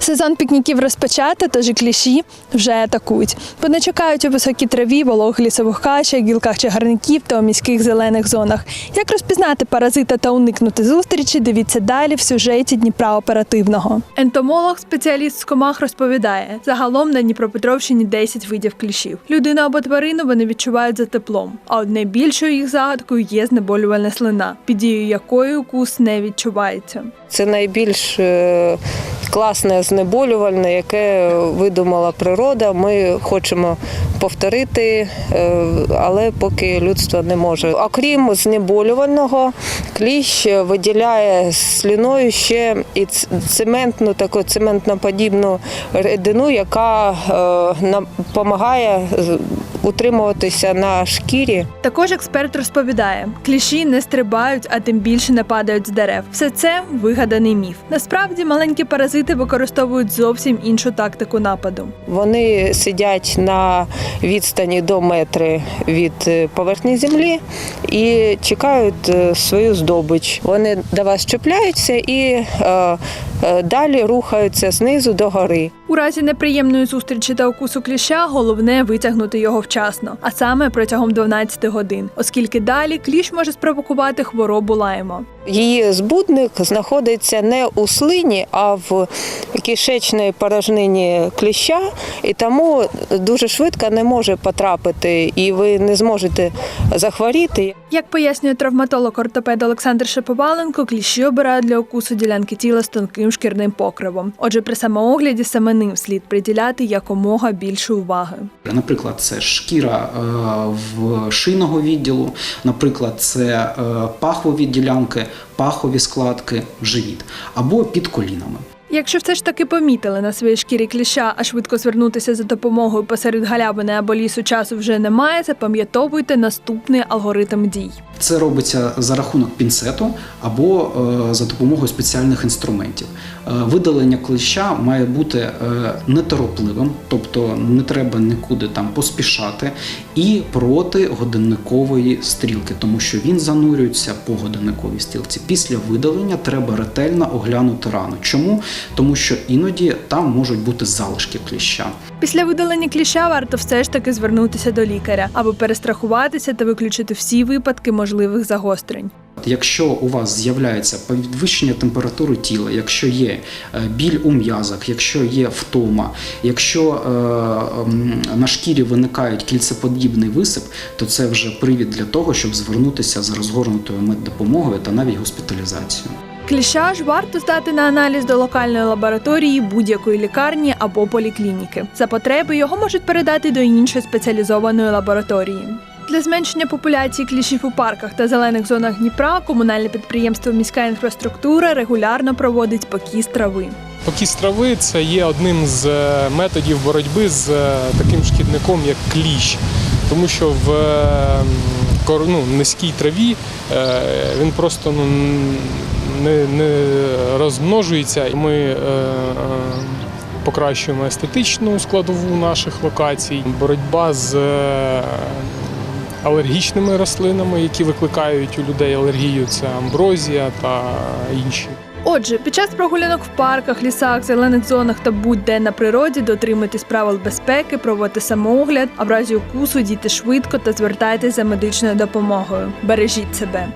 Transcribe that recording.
Сезон пікніків розпочато, тож і кліщі вже атакують. Вони чекають у високій траві, вологих лісових качах, гілках чагарників та у міських зелених зонах. Як розпізнати паразита та уникнути зустрічі, дивіться далі в сюжеті Дніпра оперативного. Ентомолог, спеціаліст з комах, розповідає: загалом на Дніпропетровщині 10 видів кліщів. Людину або тварину вони відчувають за теплом. А от найбільшою їх загадкою є знеболювальна слина, під дією якої укус не відчувається. Це найбільш е, класне знеболювальне, яке видумала природа. Ми хочемо повторити, е, але поки людство не може. Окрім знеболювального, кліщ виділяє сліною ще і цементну, таку цементноподібну рідину, яка е, допомагає з- утримуватися на шкірі. Також експерт розповідає, кліщі не стрибають, а тим більше не падають з дерев. Все це вигаданий міф. Насправді маленькі паразити використовують зовсім іншу тактику нападу. Вони сидять на відстані до метри від е, поверхні землі і чекають е, свою здобич. Вони до вас чіпляються і е, далі рухаються знизу до гори. У разі неприємної зустрічі та укусу кліща головне витягнути його вчасно, а саме протягом 12 годин, оскільки далі кліщ може спровокувати хворобу лайма. Її збудник знаходиться не у слині, а в кишечній порожнині кліща, і тому дуже швидко не може потрапити, і ви не зможете захворіти. Як пояснює травматолог-ортопед Олександр Шаповаленко, кліщі обирають для укусу ділянки тіла з тонким шкірним покривом. Отже, при самоогляді саме ним слід приділяти якомога більше уваги. Наприклад, це шкіра е, в шийного відділу, наприклад, це е, пахові ділянки, пахові складки, живіт або під колінами. Якщо все ж таки помітили на своїй шкірі кліща, а швидко звернутися за допомогою посеред галявини або лісу часу вже немає, запам'ятовуйте наступний алгоритм дій. Це робиться за рахунок пінцету або е, за допомогою спеціальних інструментів. Е, видалення клеща має бути е, неторопливим, тобто не треба нікуди там поспішати, і проти годинникової стрілки, тому що він занурюється по годинниковій стрілці. Після видалення треба ретельно оглянути рану. Чому? Тому що іноді там можуть бути залишки кліща. Після видалення кліща варто все ж таки звернутися до лікаря, аби перестрахуватися та виключити всі випадки можливих загострень. Якщо у вас з'являється підвищення температури тіла, якщо є е, біль у м'язах, якщо є втома, якщо е, на шкірі виникають кільцеподібний висип, то це вже привід для того, щоб звернутися за розгорнутою меддопомогою та навіть госпіталізацією. Кліща ж варто здати на аналіз до локальної лабораторії будь-якої лікарні або поліклініки. За потреби його можуть передати до іншої спеціалізованої лабораторії. Для зменшення популяції кліщів у парках та зелених зонах Дніпра комунальне підприємство Міська інфраструктура регулярно проводить покіс трави. Покіс трави це є одним з е, методів боротьби з е, таким шкідником, як кліщ. Тому що в е, м, кор- ну, низькій траві е, він просто ну, не, не розмножується. Ми е, е, покращуємо естетичну складову наших локацій. Боротьба з алергічними рослинами, які викликають у людей алергію, це амброзія та інші. Отже, під час прогулянок в парках, лісах, зелених зонах та будь-де на природі дотримуйтесь правил безпеки, проводьте самоогляд, а в разі укусу дійте швидко та звертайтеся за медичною допомогою. Бережіть себе.